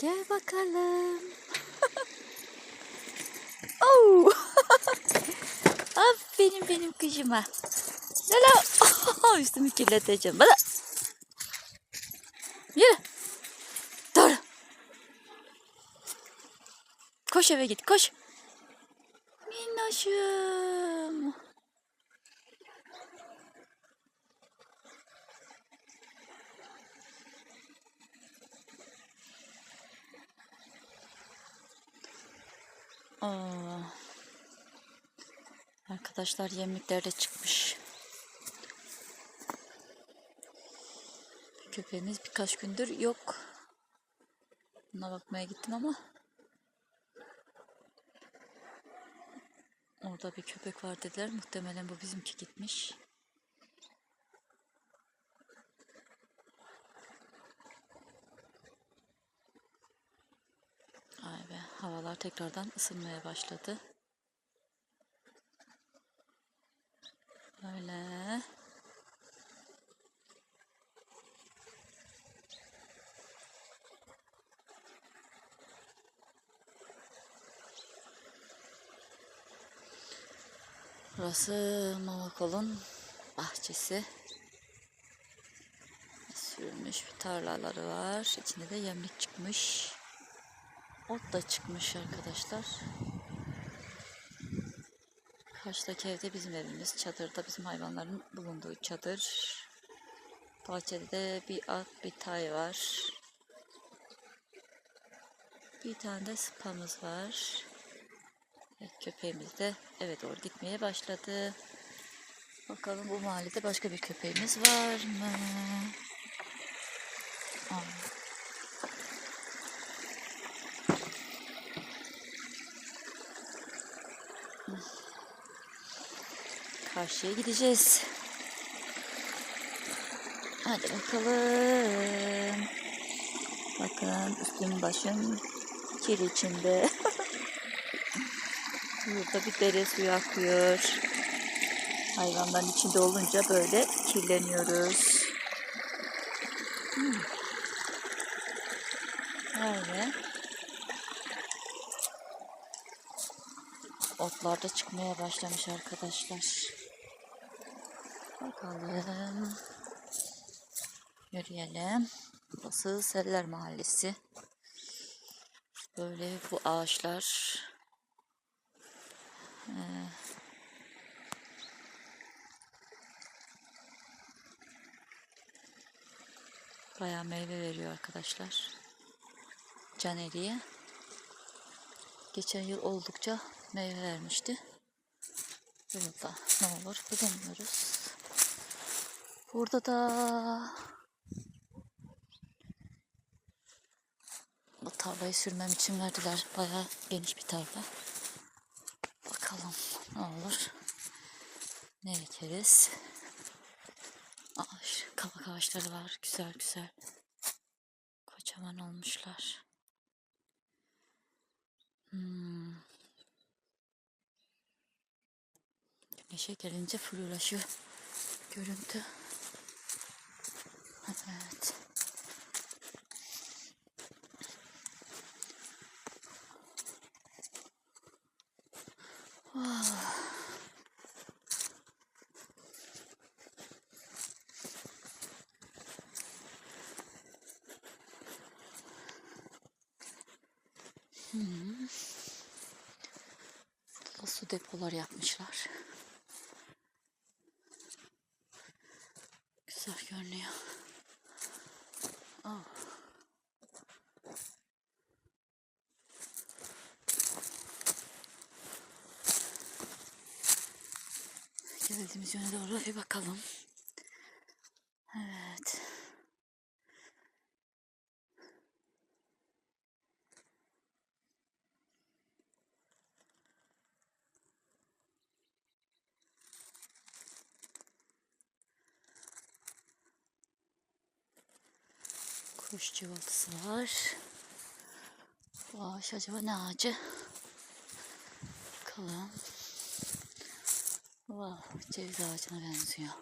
Gel bakalım. oh. Aferin benim kızıma. Lala. Üstümü kirleteceğim. Bana. Yürü. Doğru. Koş eve git koş. Minnoşum. Arkadaşlar yemlikler de çıkmış. Köpeğimiz birkaç gündür yok. Buna bakmaya gittim ama orada bir köpek var dediler. Muhtemelen bu bizimki gitmiş. Ay be, havalar tekrardan ısınmaya başladı. Böyle. Burası Mamakol'un bahçesi. Sürülmüş bir tarlaları var. İçinde de yemlik çıkmış. Ot da çıkmış arkadaşlar. Karşıdaki evde bizim evimiz. Çadırda bizim hayvanların bulunduğu çadır. Bahçede de bir at, bir tay var. Bir tane de sıpamız var. Köpeğimiz de eve doğru gitmeye başladı. Bakalım bu mahallede başka bir köpeğimiz var mı? Aa. Karşıya gideceğiz. Hadi bakalım. Bakın üstüm başım kir içinde. Burada bir dere suyu akıyor. Hayvanların içinde olunca böyle kirleniyoruz. Hmm. Öyle. Otlar da çıkmaya başlamış arkadaşlar. Bakalım. Yürüyelim. Burası Seller Mahallesi. Böyle bu ağaçlar bayağı meyve veriyor arkadaşlar. Can eriye. Geçen yıl oldukça meyve vermişti. Bu yıl da ne olur bilemiyoruz. Burada da bu tarlayı sürmem için verdiler. Bayağı geniş bir tarla. Bakalım ne olur. Ne ekeriz? Kabak ağaçları var. Güzel güzel. Kocaman olmuşlar. Hmm. Güneşe gelince flulaşıyor görüntü. Evet. Hmm. Burada su depolar yapmışlar. Güzel görünüyor. Oh. Geldiğimiz yöne doğru bir bakalım. Kuş cıvıltısı var. Bu ağaç acaba ne ağacı? Bakalım. Wow, ceviz ağacına benziyor.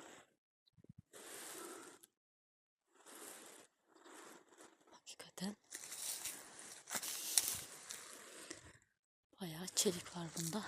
Hakikaten. Bayağı çelik var bunda.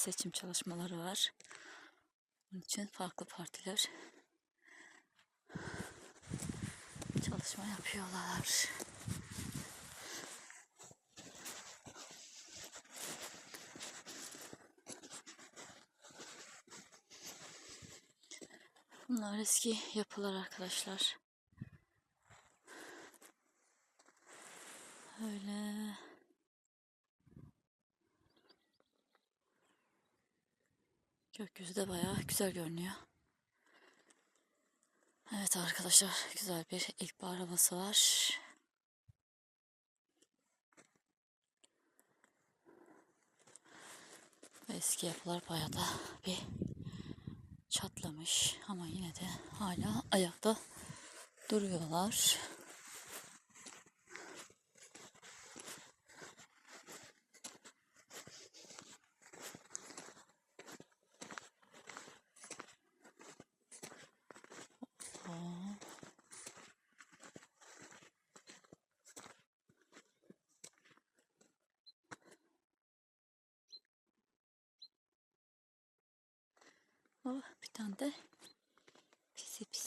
Seçim çalışmaları var. Bunun için farklı partiler çalışma yapıyorlar. Bunlar eski yapılar arkadaşlar. Öyle. Gökyüzü de bayağı güzel görünüyor. Evet arkadaşlar güzel bir ilkbahar havası var. Eski yapılar bayağı da bir çatlamış ama yine de hala ayakta duruyorlar.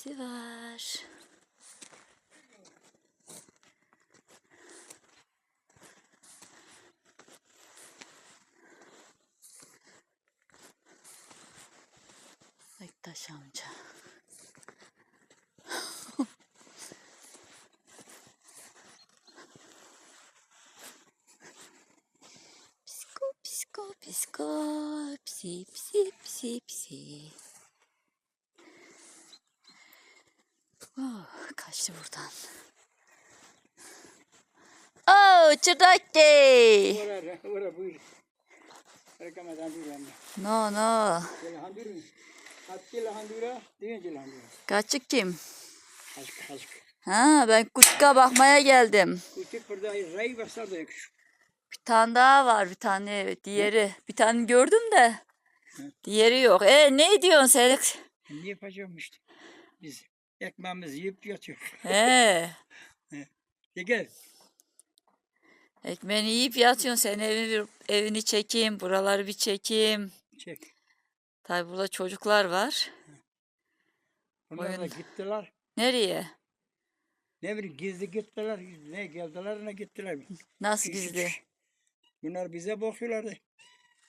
se vais. Eita, tá chão, tchau. piscou piscou psico, psi, psi, psi, psi. Kaçtı buradan. Çırakke. Ora, ora, buyur. Rekamadan buyur anne. No, no. Hakkı. Kaçık kim? Ha, ben kutka bakmaya geldim. Burada basar da. Bir tane daha var, bir tane diğeri. Bir tane gördüm de. Diğeri yok. E ne diyorsun sen? Ne yapacağım işte. Biz ekmeğimizi yiyip yatıyoruz. He. De gel. Ekmeğini yiyip yatıyorsun. Sen evini, evini çekeyim, buraları bir çekeyim. Çek. Tabi burada çocuklar var. Onlar da Oyun. gittiler. Nereye? Ne bileyim gizli gittiler. Ne geldiler ne gittiler. Nasıl gizli? Bunlar bize bakıyorlardı.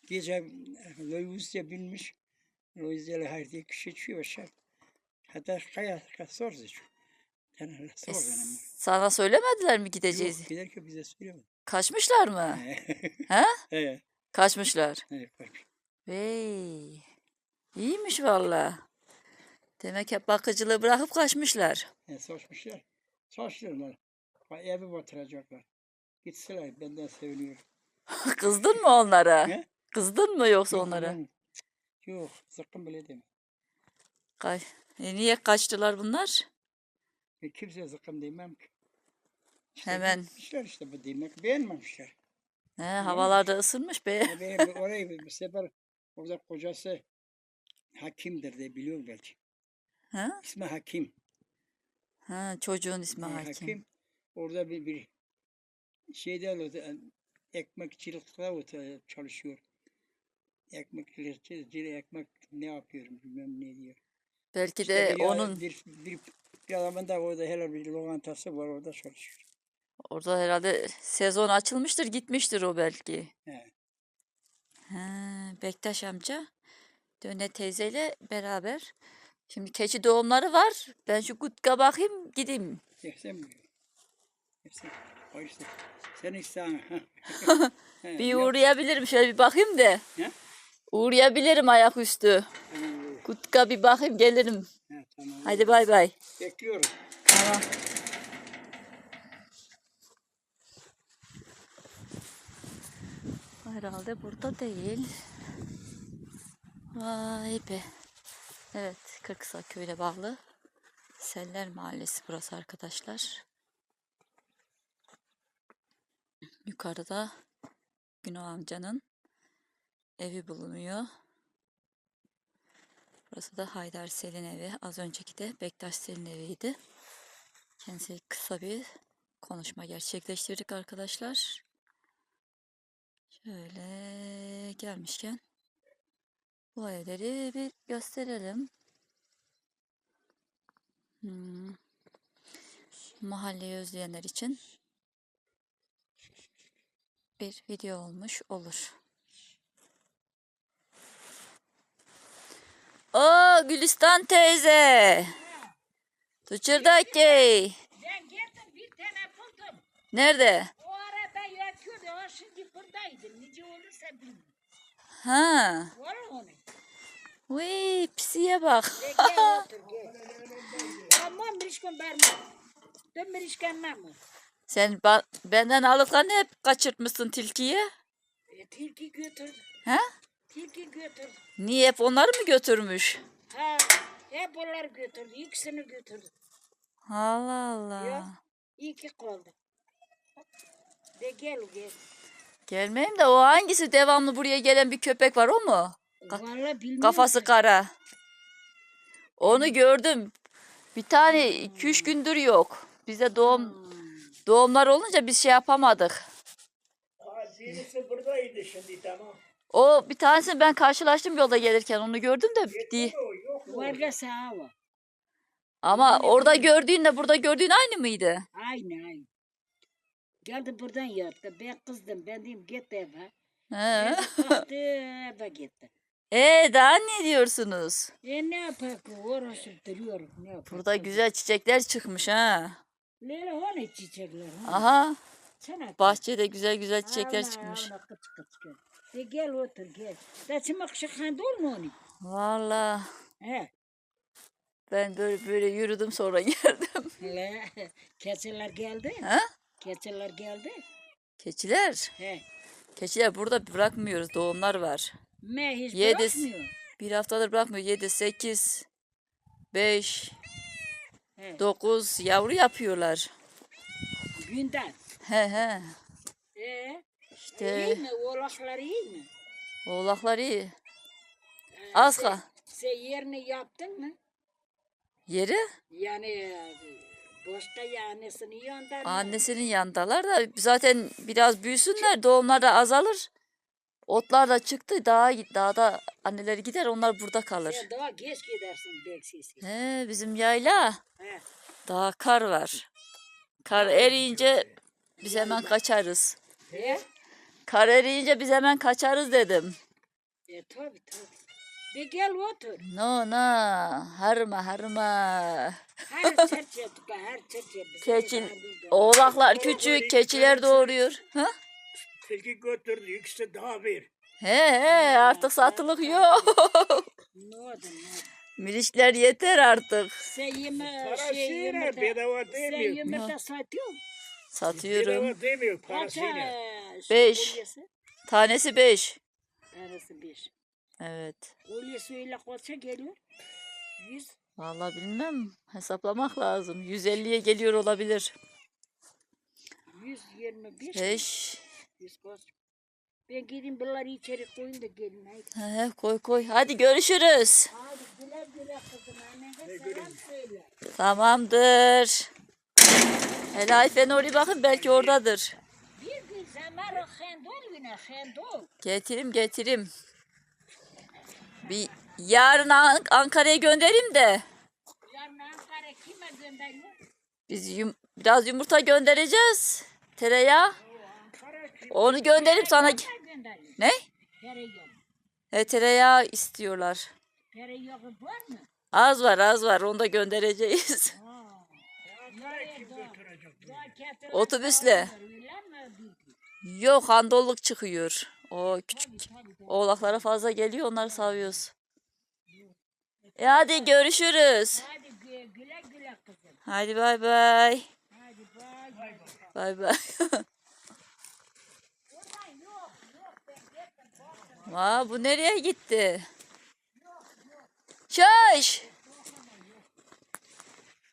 Gece Loyuzca binmiş. Loyuzca her diye kişi çıkıyor aşağı. Sana söylemediler mi gideceğiz? Yok, giderken bize söylemedi. Kaçmışlar mı? ha? Evet. Kaçmışlar. Evet. bak. Vey. İyiymiş valla. Demek hep bakıcılığı bırakıp kaçmışlar. Sormuşlar. Sormuşlar. Bak evi batıracaklar. Gitseler benden seviniyor. Kızdın mı onlara? Kızdın mı yoksa Yok, onlara? Yok. Sakın bile deme. Ka- e, niye kaçtılar bunlar? Ben kimseye sakın demem ki. İşte Hemen. Gitmişler işte bu demek beğenmemişler. He, havalarda ısınmış be. Ben bir orayı bir sefer orada kocası hakimdir de biliyor belki. Ha? İsmi Hakim. Ha, çocuğun ismi Ee, Hakim. Orada bir, bir şeyde oldu, ekmekçilikte oldu, çalışıyor. Ekmekçilik, ekmek ne yapıyorum bilmem ne diyor. Belki İşte de bir, onun bir, bir, bir adamın da orada hele bir lokantası var orada çalışıyor. orada herhalde sezon açılmıştır gitmiştir o belki. He. Ha, Bektaş amca Döne teyzeyle beraber. Şimdi keçi doğumları var. Ben şu kutka bakayım gideyim. Yeksen mi? Yeksen. O işte. Sen işte. Bir uğrayabilirim şöyle bir bakayım da. Ne? Uğrayabilirim ayaküstü. Kutka bir bakayım gelirim. Tamam. Hadi bay bay. Bekliyorum. Tamam. Herhalde burada değil. Vay be. Evet, Kırksa köyüne bağlı. Seller Mahallesi burası arkadaşlar. Yukarıda Güney amcanın evi bulunuyor. Burası da Haydar Selin evi. Az önceki de Bektaş Selin eviydi. Kendisiyle kısa bir konuşma gerçekleştirdik arkadaşlar. Şöyle gelmişken bu evleri bir gösterelim. Hmm. Mahalleyi özleyenler için bir video olmuş olur. O Gülistan teyze. Tuçurdaki. Ben geldim bir tane buldum. Nerede? O ara ben yatıyordu. O şimdi buradaydı. Nice olursa bilmiyorum. Ha. Var onu? Uy pisiye bak. Bir işkem vermem. Dön bir işkem vermem. Sen benden alıklarını hep kaçırtmışsın tilkiyi. E, tilki götürdü. Ha? Tilki götürdü. Niye hep onları mı götürmüş? Ha, hep onları götürdü. İkisini götürdü. Allah Allah. Ya. İyi ki kaldı. De gel gel. Gelmeyeyim de o hangisi devamlı buraya gelen bir köpek var o mu? Ka- Vallahi bilmiyorum. Kafası kara. Onu gördüm. Bir tane iki üç gündür yok. Bize doğum doğumlar olunca biz şey yapamadık. Aa, birisi buradaydı şimdi tamam. O bir tanesini ben karşılaştım yolda gelirken onu gördüm de mu? Var da sağa var. ama orada gördüğünle burada gördüğün aynı mıydı? Aynı aynı. Geldi buradan yattı. Ben kızdım. Ben dedim git eve. He. Kalktı eve gitti. E daha ne diyorsunuz? E ne yapayım? Uğraşıp duruyorum. Ne yapayım? Burada güzel çiçekler çıkmış ha. Lele hani çiçekler? Ha? Aha bahçede güzel güzel çiçekler Allah, çıkmış. Allah, kıç kıç kıç. De gel otur gel. Da çımak şıkhandı olma onu. Valla He. ben böyle böyle yürüdüm sonra geldim. Le. Keçiler geldi. Ha? Keçiler geldi. Keçiler. He. Keçiler burada bırakmıyoruz. Doğumlar var. Me hiç Yedis. bırakmıyor. Bir haftadır bırakmıyor. 7, 8, 5, He. 9 yavru yapıyorlar. Günden. He he. E. İşte İyi mi? Oğlaklar iyi mi? oğlaklar iyi. E, Az sen- kal. Sen yerini yaptın mı? Yeri Yani boşta yanesini yandan mı? annesinin yanındalar da zaten biraz büyüsünler. Doğumlar da azalır. Otlar da çıktı. Daha dağda anneleri gider onlar burada kalır. Sen daha geç gidersin belki. He bizim yayla. He. Daha kar var. Kar eriyince biz hemen kaçarız. He? Kar eriyince biz hemen kaçarız dedim. E tabi tabi. Bir gel otur. No no harma harma. Her çerçe tuka her çerçe. Bizim Keçil, oğlaklar küçük, keçiler doğuruyor. Ha? Tilki götürdü ikisi daha bir. He he artık satılık yok. Ne oldu ne oldu? Milişler yeter artık. Sen yeme şey yumurta. bedava Sen demiyor. yumurta satıyor musun? Satıyorum. Demiyor Kaç parasıyla. e, şey Beş. kolyesi? Tanesi 5. Arası beş. Evet. Kolyesi kaça geliyor? Yüz. Vallahi bilmem. Hesaplamak lazım. 150'ye geliyor olabilir. Yüz yirmi bir. 5. Yüz kaç? Ben gideyim bunları içeri koyayım da gelin haydi. He, koy koy. Hadi görüşürüz. Hadi güle güle kızım. Annene selam söyle. Tamamdır. Ayfen oraya bakın belki oradadır. Getirim getirim. Bir yarın An- Ankara'ya göndereyim de. Yarın Ankara kime gönderiyor? Biz yum- biraz yumurta göndereceğiz. Tereyağı. Onu gönderip sana... Ne? Tereyağı. E, tereyağı istiyorlar. Tereyağı var mı? Az var az var onu da göndereceğiz. Ha. Ankara kim götürecek? Daha keçiler Otobüsle. Yok handolluk çıkıyor. O küçük oğlaklara fazla geliyor onları savuyoruz. E hadi görüşürüz. Hadi bay bay. Bay bay. Bay bay. Aa, bu nereye gitti? Çaş!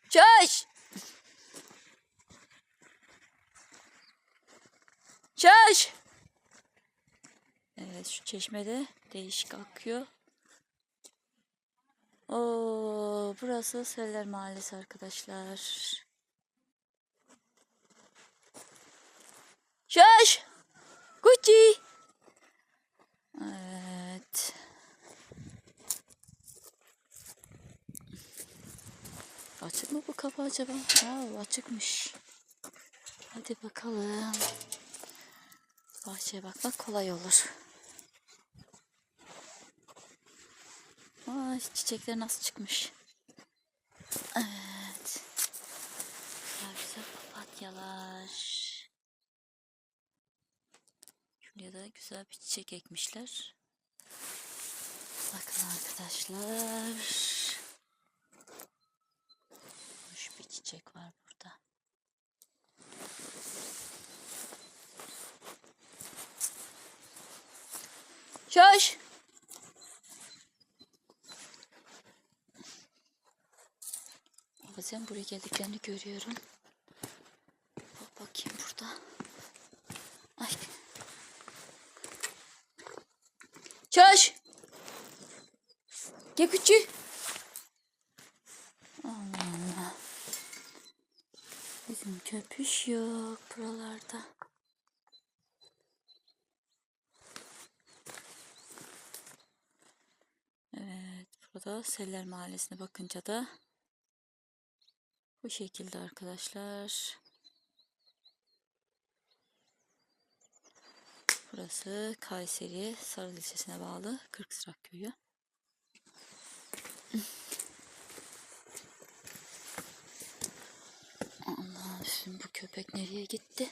Çaş! Şaş! Evet şu çeşmede değişik akıyor. Oo, burası Seller Mahallesi arkadaşlar. Şaş! Gucci! Evet. Açık mı bu kapı acaba? Aa, açıkmış. Hadi bakalım. Bahçeye bakmak kolay olur. Aa, çiçekler nasıl çıkmış. Evet. Güzel güzel papatyalar. Şuraya da güzel bir çiçek ekmişler. Bakın arkadaşlar. Hoş bir çiçek var Şoş. Bazen buraya geldiklerini görüyorum. Bak bakayım burada. Ay. Şoş. Gel küçük. Allah Allah. Bizim köpüş yok buralarda. Burada Seller Mahallesi'ne bakınca da bu şekilde arkadaşlar. Burası Kayseri Sarı Lisesi'ne bağlı Kırksırak Köyü. Allah şimdi bu köpek nereye gitti?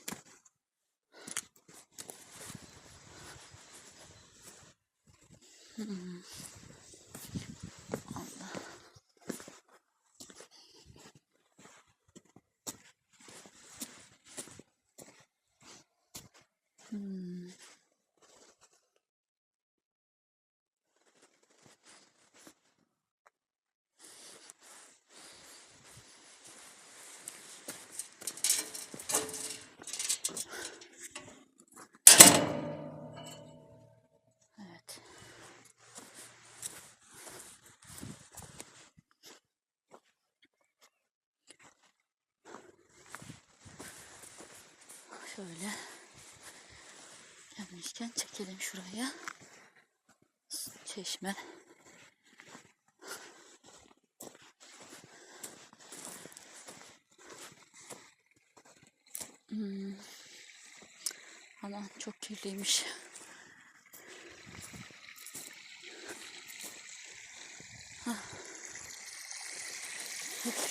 Şöyle gelmişken çekelim şuraya. Çeşme. Hmm. Aman çok kirliymiş.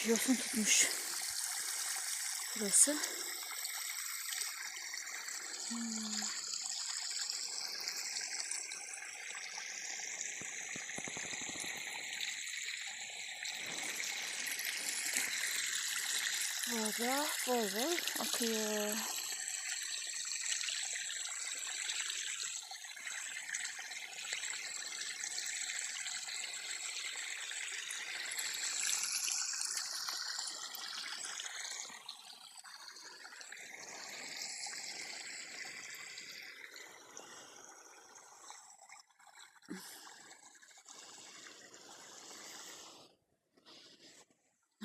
Yosun tutmuş. Burası. Burada bol bol akıyor.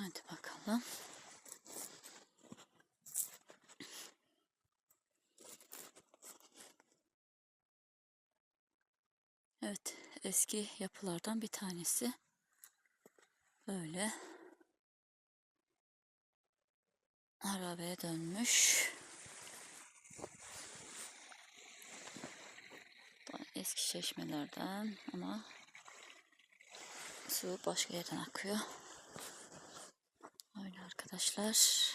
Hadi bakalım. Evet, eski yapılardan bir tanesi. Böyle harabeye dönmüş. Eski çeşmelerden ama su başka yerden akıyor. Öyle arkadaşlar.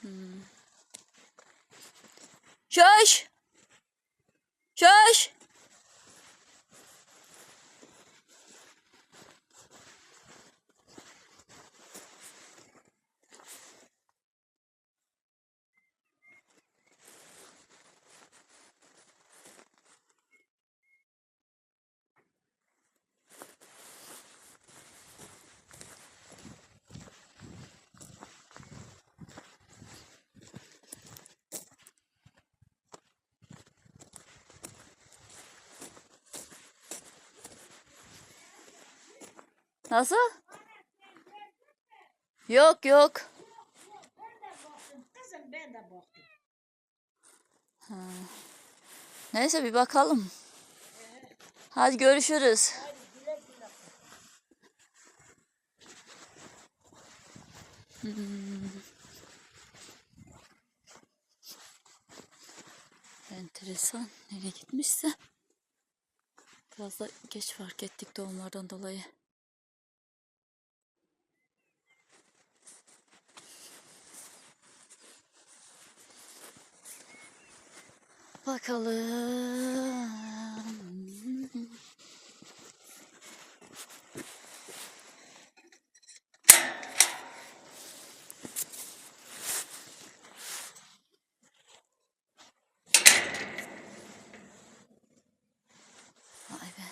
Hmm. Şaş! Şaş! Nasıl? Yok yok. Kızım ben de baktım. Neyse bir bakalım. Hadi görüşürüz. Hmm. Enteresan. Nereye gitmişse. Biraz da geç fark ettik doğumlardan dolayı. Bakalım. Vay be.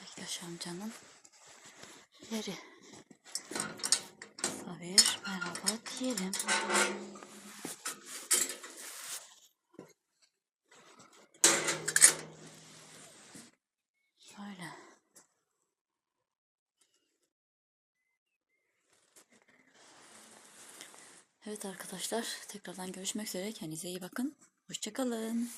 Bektaş amcanın yeri. Sabir merhaba diyelim. Şöyle. Evet arkadaşlar tekrardan görüşmek üzere. Kendinize iyi bakın. Hoşçakalın.